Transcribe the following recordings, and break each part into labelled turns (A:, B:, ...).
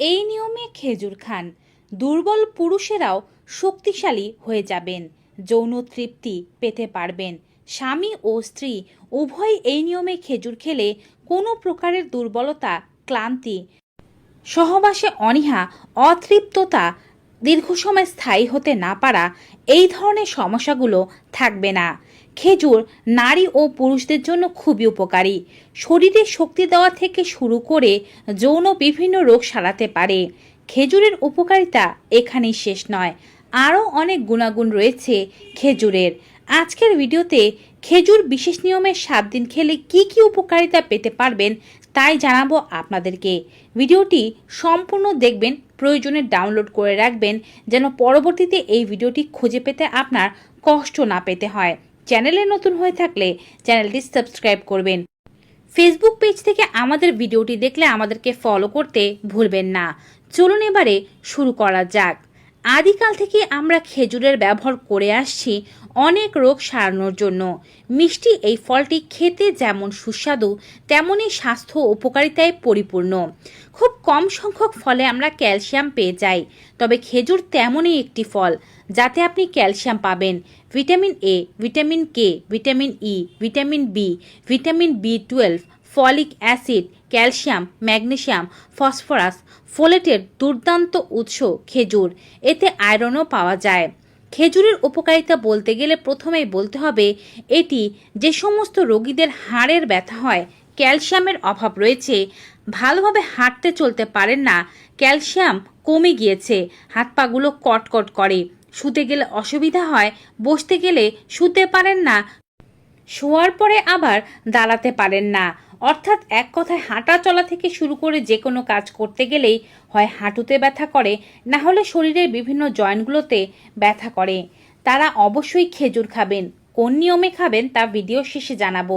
A: এই নিয়মে খেজুর খান। দুর্বল পুরুষেরাও শক্তিশালী হয়ে যাবেন, যৌন তৃপ্তি পেতে পারবেন। স্বামী ও স্ত্রী উভয় এই নিয়মে খেজুর খেলে কোনো প্রকারের দুর্বলতা, ক্লান্তি, সহবাসে অনীহা, অতৃপ্ততা দীর্ঘ সময় স্থায়ী হতে না পারা এই ধরনের সমস্যাগুলো থাকবে না। খেজুর নারী ও পুরুষদের জন্য খুবই উপকারী। শরীরে শক্তি দেওয়া থেকে শুরু করে যৌন বিভিন্ন রোগ সারাতে পারে। খেজুরের উপকারিতা এখানেই শেষ নয়। আরও অনেক গুণাগুণ রয়েছে খেজুরের। আজকের ভিডিওতে খেজুর বিশেষ নিয়মে সাত দিন খেলে কি কি উপকারিতা পেতে পারবেন তাই জানাব আপনাদেরকে। ভিডিওটি সম্পূর্ণ দেখবেন, প্রয়োজনে ডাউনলোড করে রাখবেন, যেন পরবর্তীতে এই ভিডিওটি খুঁজে পেতে আপনার কষ্ট না পেতে হয়। চ্যানেলে নতুন হয়ে থাকলে চ্যানেলটি সাবস্ক্রাইব করবেন। ফেসবুক পেজ থেকে আমাদের ভিডিওটি দেখলে আমাদেরকে ফলো করতে ভুলবেন না। চলুন এবারে শুরু করা যাক। আদিকাল থেকে আমরা খেজুরের ব্যবহার করে আসছি অনেক রোগ সারানোর জন্য। মিষ্টি এই ফলটি খেতে যেমন সুস্বাদু তেমনই স্বাস্থ্য উপকারিতায় পরিপূর্ণ। খুব কম সংখ্যক ফলে আমরা ক্যালসিয়াম পেয়ে যাই, তবে খেজুর তেমনই একটি ফল, যাতে আপনি ক্যালসিয়াম পাবেন। Vitamin A vitamin K vitamin E vitamin B vitamin B twelve folic acid, calcium, magnesium, phosphorus, ফোলেটের দুর্দান্ত উৎস খেজুর। এতে আয়রনও পাওয়া যায়। খেজুরের উপকারিতা বলতে গেলে প্রথমেই বলতে হবে এটি যে সমস্ত রোগীদের হাড়ের ব্যথা হয়, ক্যালসিয়ামের অভাব রয়েছে। ভালোভাবে হাঁটতে চলতে পারেন না, ক্যালসিয়াম কমে গিয়েছে হাত পাগুলো কটকট করে। শুতে গেলে অসুবিধা হয়, বসতে গেলে শুতে পারেন না, শোয়ার পরে আবার দাঁড়াতে পারেন না। অর্থাৎ এক কথায় হাঁটা চলা থেকে শুরু করে যে কোনো কাজ করতে গেলেই হয় হাঁটুতে ব্যথা করে, না হলে শরীরের বিভিন্ন জয়েন্টগুলোতে ব্যথা করে। তারা অবশ্যই খেজুর খাবেন। কোন নিয়মে খাবেন তা ভিডিও শেষে জানাব।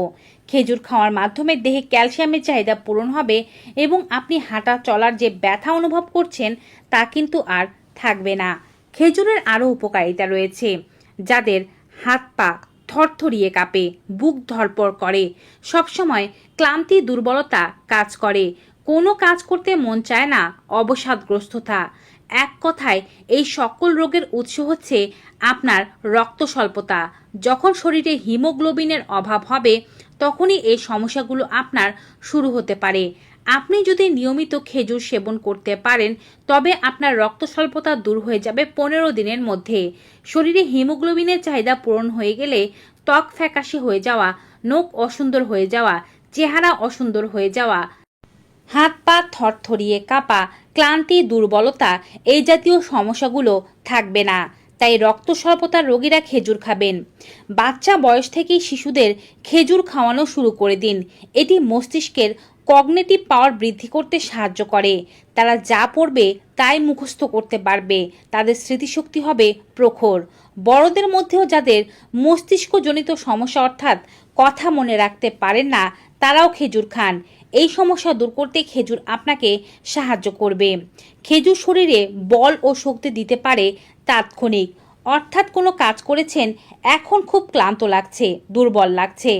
A: খেজুর খাওয়ার মাধ্যমে দেহে ক্যালসিয়ামের চাহিদা পূরণ হবে এবং আপনি হাঁটা চলার যে ব্যথা অনুভব করছেন তা কিন্তু আর থাকবে না। খেজুরের আরও উপকারিতা রয়েছে, যাদের হাত পা থরথরিয়ে কাঁপে, বুক ধরপড় করে। সবসময় ক্লান্তি, দুর্বলতা কাজ করে। কোনো কাজ করতে মন চায় না, অবসাদগ্রস্ততা। এক কথায়, এই সকল রোগের উৎস হচ্ছে আপনার রক্ত স্বল্পতা যখন শরীরে হিমোগ্লোবিনের অভাব হবে, তখনই এই সমস্যাগুলো আপনার শুরু হতে পারে। আপনি যদি নিয়মিত খেজুর সেবন করতে পারেন, তবে আপনার রক্ত স্বল্পতা দূর হয়ে যাবে পনেরো দিনের মধ্যে। শরীরে হিমোগ্লোবিনের চাহিদা পূরণ হয়ে গেলে ত্বক ফ্যাকাশে হয়ে যাওয়া, নখ অসুন্দর হয়ে যাওয়া, চেহারা অসুন্দর হয়ে যাওয়া, হাত পা থরথরিয়ে কাঁপা, ক্লান্তি, দুর্বলতা এই জাতীয় সমস্যাগুলো থাকবে না। তাই রক্ত স্বল্পতার রোগীরা খেজুর খাবেন। বাচ্চা বয়স থেকেই শিশুদের খেজুর খাওয়ানো শুরু করে দিন। এটি মস্তিষ্কের কগনেটিভ পাওয়ার বৃদ্ধি করতে সাহায্য করে। তারা যা পড়বে তাই মুখস্থ করতে পারবে। তাদের স্মৃতিশক্তি হবে প্রখর। বড়দের মধ্যেও যাদের মস্তিষ্কজনিত সমস্যা অর্থাৎ কথা মনে রাখতে পারেন না, তারাও খেজুর খান। এই সমস্যা দূর করতে খেজুর আপনাকে সাহায্য করবে। খেজুর শরীরে বল ও শক্তি দিতে পারে তাৎক্ষণিক। অর্থাৎ কোনো কাজ করেছেন, এখন খুব ক্লান্ত লাগছে, দুর্বল লাগছে।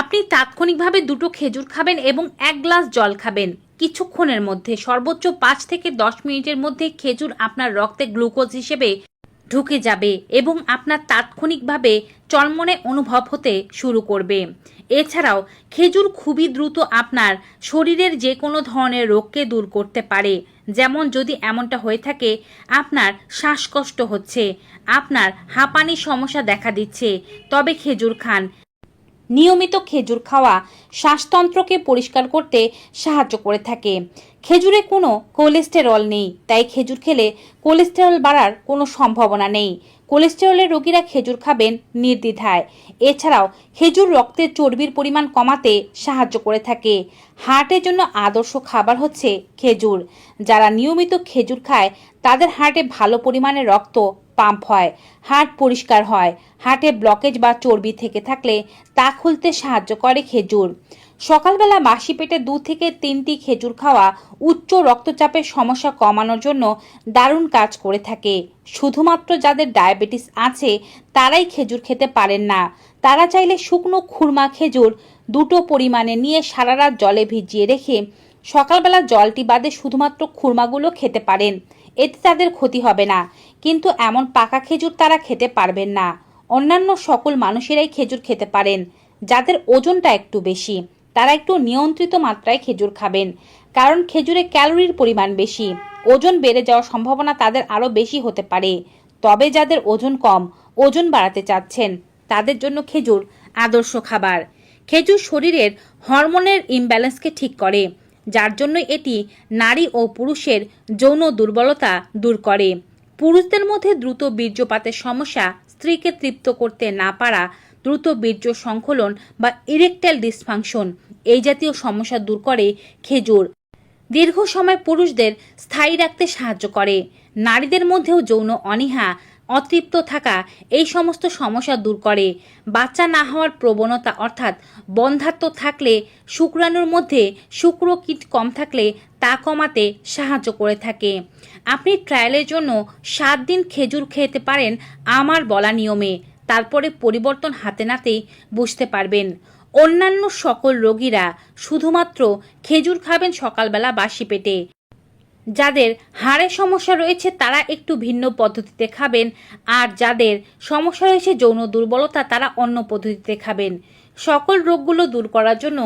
A: আপনি তাৎক্ষণিকভাবে দুটো খেজুর খাবেন এবং এক গ্লাস জল খাবেন। কিছুক্ষণের মধ্যে, সর্বোচ্চ পাঁচ থেকে দশ মিনিটের মধ্যে খেজুর আপনার রক্তে গ্লুকোজ হিসেবে ঢুকে যাবে এবং আপনার তাৎক্ষণিকভাবে চলমনে অনুভব হতে শুরু করবে। এছাড়াও, খেজুর খুবই দ্রুত আপনার শরীরের যে কোনো ধরনের রোগকে দূর করতে পারে। যেমন যদি এমনটা হয়ে থাকে, আপনার শ্বাসকষ্ট হচ্ছে, আপনার হাঁপানির সমস্যা দেখা দিচ্ছে, তবে খেজুর খান। নিয়মিত খেজুর খাওয়া শ্বাসতন্ত্রকে পরিষ্কার করতে সাহায্য করে থাকে। খেজুরে কোনো কোলেস্টেরল নেই, তাই খেজুর খেলে কোলেস্টেরল বাড়ার কোনো সম্ভাবনা নেই। কোলেস্টেরলের রোগীরা খেজুর খাবেন নির্দ্বিধায়। এছাড়াও খেজুর রক্তের চর্বির পরিমাণ কমাতে সাহায্য করে থাকে। হার্টের জন্য আদর্শ খাবার হচ্ছে খেজুর। যারা নিয়মিত খেজুর খায়, তাদের হার্টে ভালো পরিমাণে রক্ত পাম্প হয়, হার্ট পরিষ্কার হয়। হার্টে ব্লকেজ বা চর্বি থেকে থাকলে তা খুলতে সাহায্য করে খেজুর। সকালবেলা বাসি পেটে দু থেকে তিনটি খেজুর খাওয়া উচ্চ রক্তচাপের সমস্যা কমানোর জন্য দারুণ কাজ করে থাকে। শুধুমাত্র যাদের ডায়াবেটিস আছে, তারাই খেজুর খেতে পারেন না। তারা চাইলে শুকনো খুরমা খেজুর দুটো পরিমাণে নিয়ে সারা রাত জলে ভিজিয়ে রেখে সকালবেলা জলটি বাদে শুধুমাত্র খুরমাগুলো খেতে পারেন। এতে তাদের ক্ষতি হবে না। কিন্তু এমন পাকা খেজুর তারা খেতে পারবেন না। অন্যান্য সকল মানুষেরাই খেজুর খেতে পারেন, যাদের ওজনটা একটু বেশি। তারা একটু নিয়ন্ত্রিত মাত্রায় খেজুর খাবেন, কারণ খেজুরে ক্যালোরির পরিমাণ বেশি। ওজন বেড়ে যাওয়ার সম্ভাবনা তাদের আরও বেশি হতে পারে। তবে যাদের ওজন কম, ওজন বাড়াতে চাচ্ছেন, তাদের জন্য খেজুর আদর্শ খাবার। খেজুর শরীরের হরমোনের ইমব্যালেন্সকে ঠিক করে, যার জন্য এটি নারী ও পুরুষের যৌন দুর্বলতা দূর করে। পুরুষদের মধ্যে দ্রুত বীর্যপাতের সমস্যা স্ত্রীকে তৃপ্ত করতে না পারা, দ্রুত বীর্য সংকলন বা ইরেকটাইল ডিসফাংশন এই জাতীয় সমস্যা দূর করে খেজুর। দীর্ঘ সময় পুরুষদের স্থায়ী রাখতে সাহায্য করে। নারীদের মধ্যেও যৌন অনীহা, অতৃপ্ত থাকা এই সমস্ত সমস্যা দূর করে। বাচ্চা না হওয়ার প্রবণতা অর্থাৎ বন্ধাত্ম থাকলে, শুক্রাণুর মধ্যে শুক্র কীট কম থাকলে তা কমাতে সাহায্য করে থাকে। আপনি ট্রায়ালের জন্য সাত দিন খেজুর খেতে পারেন আমার বলা নিয়মে। তারপরে পরিবর্তন হাতে নাতেই বুঝতে পারবেন। অন্যান্য সকল রোগীরা শুধুমাত্র খেজুর খাবেন সকালবেলা বাসি পেটে। যাদের হাড়ের সমস্যা রয়েছে, তারা একটু ভিন্ন পদ্ধতিতে খাবেন। আর যাদের সমস্যা রয়েছে, যৌন দুর্বলতা তারা অন্য পদ্ধতিতে খাবেন। সকল রোগগুলো দূর করার জন্য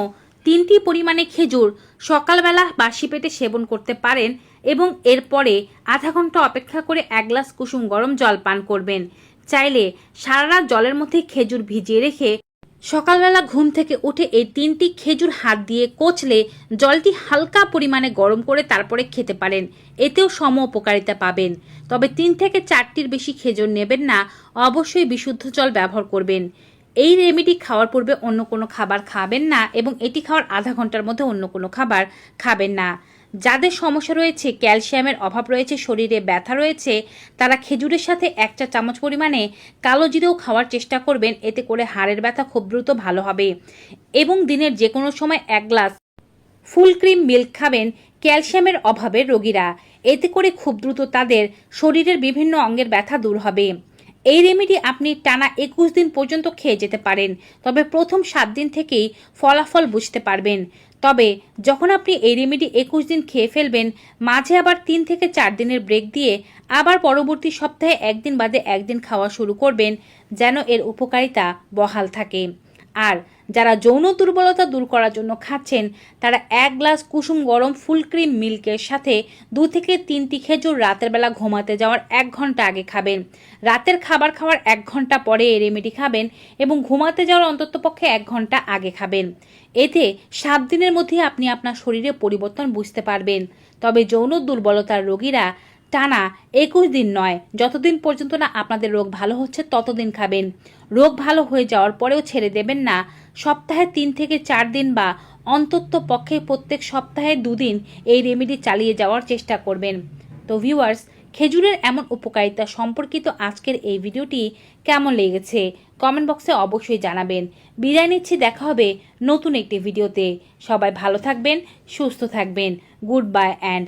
A: তিনটি পরিমাণে খেজুর সকালবেলা বাসি পেটে সেবন করতে পারেন এবং এরপরে আধা ঘণ্টা অপেক্ষা করে এক গ্লাস কুসুম গরম জল পান করবেন। চাইলে সারা রাত জলের মধ্যে খেজুর ভিজিয়ে রেখে সকালবেলা ঘুম থেকে উঠে এই তিনটি খেজুর হাত দিয়ে কচলে জলটি হালকা পরিমাণে গরম করে তারপরে খেতে পারেন। এতেও সম উপকারিতা পাবেন। তবে তিন থেকে চারটির বেশি খেজুর নেবেন না, অবশ্যই বিশুদ্ধ জল ব্যবহার করবেন। এই রেমেডি খাওয়ার পূর্বে অন্য কোনো খাবার খাবেন না এবং এটি খাওয়ার আধা ঘণ্টার মধ্যে অন্য কোনো খাবার খাবেন না। যাদের সমস্যা রয়েছে, ক্যালসিয়ামের অভাব রয়েছে, শরীরে ব্যথা রয়েছে, তারা খেজুরের সাথে এক চা চামচ পরিমাণে কালো জিরেও খাওয়ার চেষ্টা করবেন। এতে করে হাড়ের ব্যথা খুব দ্রুত ভালো হবে। এবং দিনের যে কোনো সময় এক গ্লাস ফুল ক্রিম মিল্ক খাবেন ক্যালসিয়ামের অভাবে রোগীরা। এতে করে খুব দ্রুত তাদের শরীরের বিভিন্ন অঙ্গের ব্যথা দূর হবে। এই রেমেডি আপনি টানা একুশ দিন পর্যন্ত খেয়ে যেতে পারেন, তবে প্রথম সাত দিন থেকেই ফলাফল বুঝতে পারবেন। তবে যখন আপনি এই রেমেডি একুশ দিন খেয়ে ফেলবেন, মাঝে আবার তিন থেকে চার দিনের ব্রেক দিয়ে আবার পরবর্তী সপ্তাহে একদিন বাদে একদিন খাওয়া শুরু করবেন, যেন এর উপকারিতা বহাল থাকে। আর যারা যৌন দুর্বলতা দূর করার জন্য খাচ্ছেন, তারা এক গ্লাস কুসুম গরম ফুল ক্রিম মিল্কের সাথে দু থেকে তিনটি খেজুর রাতের বেলা ঘুমাতে যাওয়ার এক ঘণ্টা আগে খাবেন। রাতের খাবার খাওয়ার এক ঘণ্টা পরে এই রেমেডি খাবেন এবং ঘুমাতে যাওয়ার অন্ততপক্ষে এক ঘণ্টা আগে খাবেন। এতে সাত দিনের মধ্যে আপনি আপনার শরীরে পরিবর্তন বুঝতে পারবেন। তবে যৌন দুর্বলতার রোগীরা টানা একুশ দিন নয়। যতদিন পর্যন্ত না আপনাদের রোগ ভালো হচ্ছে, ততদিন খাবেন। রোগ ভালো হয়ে যাওয়ার পরেও ছেড়ে দেবেন না। সপ্তাহে তিন থেকে চার দিন বা অন্তত পক্ষে প্রত্যেক সপ্তাহে দুদিন এই রেমেডি চালিয়ে যাওয়ার চেষ্টা করবেন। তো ভিউয়ার্স খেজুরের এমন উপকারিতা সম্পর্কিত আজকের এই ভিডিওটি কেমন লেগেছে? কমেন্ট বক্সে অবশ্যই জানাবেন। বিদায় নিচ্ছি, দেখা হবে নতুন একটি ভিডিওতে। সবাই ভালো থাকবেন, সুস্থ থাকবেন। Good bye and